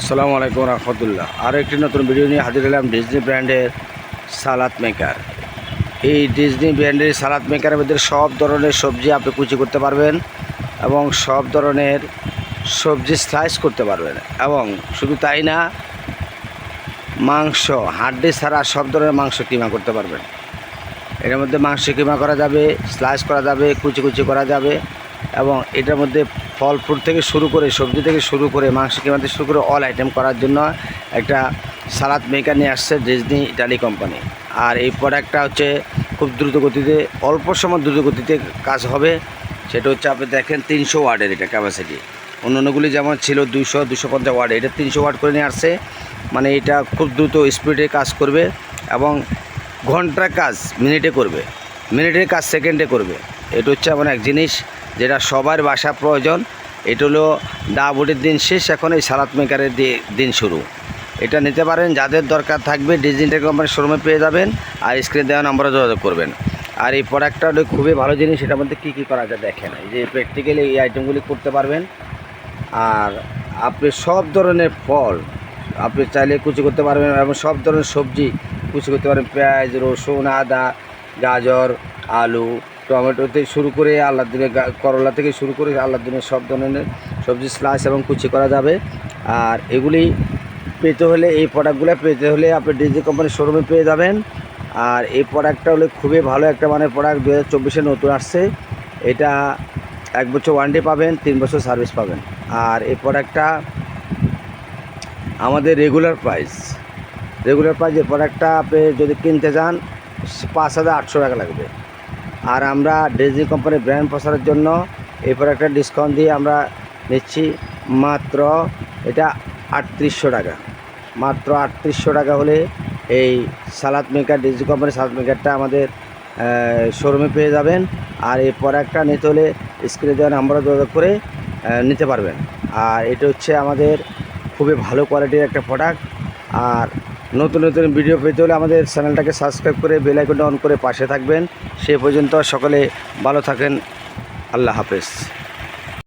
আসসালামু আলাইকুম রহমতুল্লাহ। আরও একটি নতুন ভিডিও নিয়ে হাজির হলাম ডিজনি ব্র্যান্ডের সালাদ মেকার এই ডিজনি ব্র্যান্ডের সালাদ মেকারের মধ্যে সব ধরনের সবজি আপনি কুচি করতে পারবেন এবং সব ধরনের সবজি স্লাইস করতে পারবেন। এবং শুধু তাই না, মাংস, হাড্ডি ছাড়া সব ধরনের মাংস কিমা করতে পারবেন। এর মধ্যে মাংস কিমা করা যাবে স্লাইস করা যাবে, কুচি কুচি করা যাবে। এবং এটার মধ্যে ফল ফ্রুট থেকে শুরু করে সবজি থেকে শুরু করে মাংস কিমা থেকে শুরু করে অল আইটেম করার জন্য একটা সালাদ মেকার নিয়ে আসছে ডিজনি ইটালি কোম্পানি আর এই প্রোডাক্টটা হচ্ছে খুব দ্রুত গতিতে, অল্প সময় দ্রুত গতিতে কাজ হবে। সেটা হচ্ছে আপনি দেখেন তিনশো ওয়ার্ডের এটা ক্যাপাসিটি অন্যান্যগুলি যেমন ছিল দুশো দুশো পঞ্চাশ ওয়ার্ড এটা তিনশো ওয়ার্ড করে নিয়ে আসছে। মানে এটা খুব দ্রুত স্পিডে কাজ করবে এবং ঘণ্টার কাজ মিনিটে করবে। মিনিটের কাজ সেকেন্ডে করবে। এটা হচ্ছে এমন এক জিনিস যেটা সবার বাসা প্রয়োজন। এটা হলো ডাবুটের দিন শেষ, এখন এই সালাদ মেকারের দিন শুরু। এটা নিতে পারেন, যাদের দরকার থাকবে ডিজিটাল কোম্পানির শোরুমে পেয়ে যাবেন আর স্ক্রিনে দেওয়া নম্বরে যোগাযোগ করবেন। আর এই প্রোডাক্টটা হলো খুবই ভালো জিনিস, এটার মধ্যে কী কী করা যায় দেখেন। এই যে প্র্যাকটিক্যালি এই আইটেমগুলি করতে পারবেন। আর আপনি সব ধরনের ফল আপনি চাইলে কুচি করতে পারবেন এবং সব ধরনের সবজি কুচি করতে পারেন। পেঁয়াজ, রসুন, আদা, গাজর, আলু টমেটো থেকে শুরু করে আল্লাহ দিনে করলা থেকে শুরু করে আল্লাহ দিনের সব ধরনের সবজি, স্লাইস এবং কুচি করা যাবে। আর এগুলি পেতে হলে, এই প্রোডাক্টগুলো পেতে হলে আপনি ডিজি কোম্পানির শোরুমে পেয়ে যাবেন। আর এই প্রোডাক্টটা হলে খুবই ভালো একটা মানে প্রোডাক্ট দু হাজার নতুন আসছে। এটা এক বছর ওয়ারেন্টি পাবেন, তিন বছর সার্ভিস পাবেন। আর এই প্রোডাক্টটা আমাদের রেগুলার প্রাইস রেগুলার প্রাইস এই প্রোডাক্টটা আপনি যদি কিনতে যান পাঁচ হাজার আটশো টাকা লাগবে। আর আমরা ডিজনি কোম্পানির ব্র্যান্ড প্রসারের জন্য এই প্রোডাক্টটা ডিসকাউন্ট দিয়ে আমরা নিচ্ছি মাত্র এটা আটত্রিশশো টাকা। মাত্র আটত্রিশশো টাকা হলে এই সালাদ মেকার ডিজনি কোম্পানির সালাদ মেকারটা আমাদের শোরুমে পেয়ে যাবেন। আর এই প্রোডাক্টটা নিতে হলে স্ক্রিনে দেওয়া নাম্বারে যোগাযোগ করে নিতে পারবেন। আর এটা হচ্ছে আমাদের খুবই ভালো কোয়ালিটির একটা প্রোডাক্ট আর নতুন নতুন ভিডিও পেতে হলে আমাদের চ্যানেলটাকে সাবস্ক্রাইব করে বেল আইকনটা অন করে পাশে থাকবেন। সে পর্যন্ত সকলে ভালো থাকেন। আল্লাহ হাফেজ।